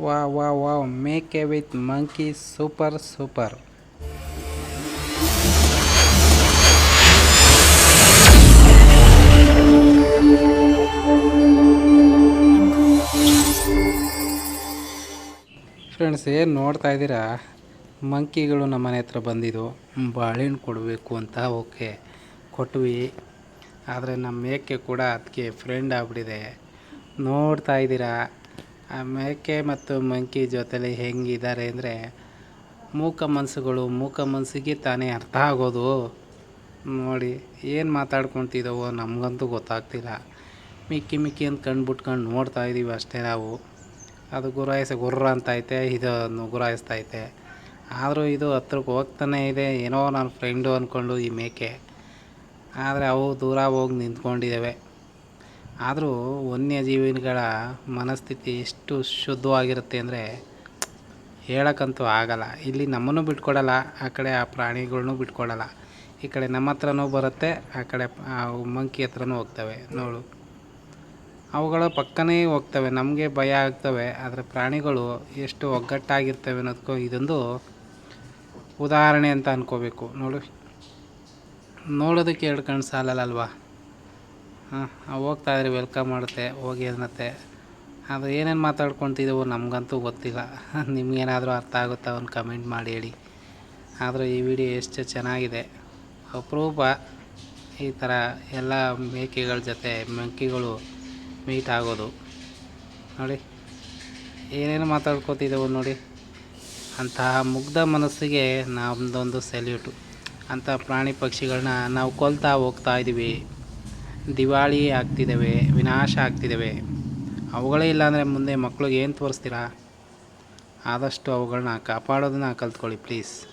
ವಾ ವಾ ವಾ ಮೇಕೆ with monkey super super friends ಏನು ನೋಡ್ತಾ ಇದ್ದೀರಾ? ಮಂಕಿಗಳು ನಮ್ಮ ಮನೆ ಹತ್ರ ಬಂದಿದ್ದು. ಬಾಳೆಹಣ್ಣು ಕೊಡಬೇಕು ಅಂತ, ಓಕೆ. ಕೊಟ್ವಿ. ಆದರೆ ನಮ್ಮ ಮೇಕೆ ಕೂಡ ಅದಕ್ಕೆ ಫ್ರೆಂಡ್ ಆಗ್ಬಿಟ್ಟಿದೆ. ನೋಡ್ತಾ ಇದ್ದೀರಾ? ಆ ಮೇಕೆ ಮತ್ತು ಮಂಕಿ ಜೊತೆಲಿ ಹೆಂಗಿದ್ದಾರೆ ಅಂದರೆ ಮೂಕ ಮನಸ್ಸುಗಳು, ಮೂಕ ಮನಸ್ಸಿಗೆ ತಾನೇ ಅರ್ಥ ಆಗೋದು. ನೋಡಿ, ಏನು ಮಾತಾಡ್ಕೊತಿದ್ದಾವೋ ನಮಗಂತೂ ಗೊತ್ತಾಗ್ತಿಲ್ಲ. ಮಿಕ್ಕಿ ಮಿಕ್ಕಿ ಅಂತ ಕಣ್ಣು ಬಿಟ್ಕೊಂಡು ನೋಡ್ತಾ ಇದ್ದೀವಿ ಅಷ್ಟೇ ನಾವು. ಅದು ಗುರಾಯಿಸ ಗುರ್ರ ಇದು ಗುರಾಯಿಸ್ತೈತೆ ಆದರೂ ಇದು ಹತ್ರಕ್ಕೆ ಹೋಗ್ತಾನೆ ಇದೆ, ಏನೋ ನನ್ನ ಫ್ರೆಂಡು ಅಂದ್ಕೊಂಡು ಈ ಮೇಕೆ. ಆದರೆ ಅವು ದೂರ ಹೋಗಿ ನಿಂತ್ಕೊಂಡಿದ್ದಾವೆ ಆದರೂ ವನ್ಯಜೀವಿಗಳ ಮನಸ್ಥಿತಿ ಎಷ್ಟು ಶುದ್ಧವಾಗಿರುತ್ತೆ ಅಂದರೆ ಹೇಳೋಕ್ಕಂತೂ ಆಗಲ್ಲ. ಇಲ್ಲಿ ನಮ್ಮನ್ನು ಬಿಟ್ಕೊಡಲ್ಲ, ಆ ಕಡೆ ಆ ಪ್ರಾಣಿಗಳ್ನೂ ಬಿಟ್ಕೊಡಲ್ಲ. ಈ ಕಡೆ ನಮ್ಮ ಹತ್ರನೂ ಬರುತ್ತೆ, ಆ ಕಡೆ ಮಂಕಿ ಹತ್ರನೂ ಹೋಗ್ತವೆ. ನೋಡು. ಅವುಗಳು ಪಕ್ಕನೇ ಹೋಗ್ತವೆ, ನಮಗೆ ಭಯ ಆಗ್ತವೆ, ಆದರೆ ಪ್ರಾಣಿಗಳು ಎಷ್ಟು ಒಗ್ಗಟ್ಟಾಗಿರ್ತವೆ ಅನ್ನೋದಕ್ಕೂ ಇದೊಂದು ಉದಾಹರಣೆ ಅಂತ ಅಂದ್ಕೋಬೇಕು ನೋಡು. ನೋಡೋದಕ್ಕೆ ಎರಡು ಕಣ್ಣು ಸಾಲಲ್ಲಲ್ವಾ ಹಾಂ ಹೋಗ್ತಾ ಇದ್ರೆ ವೆಲ್ಕಮ್ ಮಾಡುತ್ತೆ, ಹೋಗಿ ಅನ್ನತ್ತೆ. ಅದು ಏನೇನು ಮಾತಾಡ್ಕೊತಿದ್ದೆವು ನಮಗಂತೂ ಗೊತ್ತಿಲ್ಲ. ನಿಮಗೇನಾದರೂ ಅರ್ಥ ಆಗುತ್ತಾ ಒಂದು ಕಮೆಂಟ್ ಮಾಡಿ ಹೇಳಿ. ಆದರೂ ಈ ವಿಡಿಯೋ ಎಷ್ಟು ಚೆನ್ನಾಗಿದೆ. ಅಪರೂಪ, ಈ ಥರ ಎಲ್ಲ ಮೇಕೆಗಳ ಜೊತೆ ಮಂಕಿಗಳು ಮೀಟ್ ಆಗೋದು. ನೋಡಿ, ಏನೇನು ಮಾತಾಡ್ಕೋತಿದ್ದೆವು ನೋಡಿ. ಅಂತಹ ಮುಗ್ಧ ಮನಸ್ಸಿಗೆ ನಮ್ಮದೊಂದು ಸೆಲ್ಯೂಟು ಅಂಥ ಪ್ರಾಣಿ ಪಕ್ಷಿಗಳನ್ನ ನಾವು ಕೊಲ್ತಾ ಹೋಗ್ತಾ ಇದ್ದೀವಿ. ದಿವಾಳಿ ಆಗ್ತಿದ್ದಾವೆ, ವಿನಾಶ ಆಗ್ತಿದ್ದಾವೆ. ಅವುಗಳೇ ಇಲ್ಲಾಂದರೆ ಮುಂದೆ ಮಕ್ಳಿಗೆ ಏನು ತೋರಿಸ್ತೀರಾ? ಆದಷ್ಟು ಅವುಗಳನ್ನ ಕಾಪಾಡೋದನ್ನ ಕಲ್ತ್ಕೊಳ್ಳಿ ಪ್ಲೀಸ್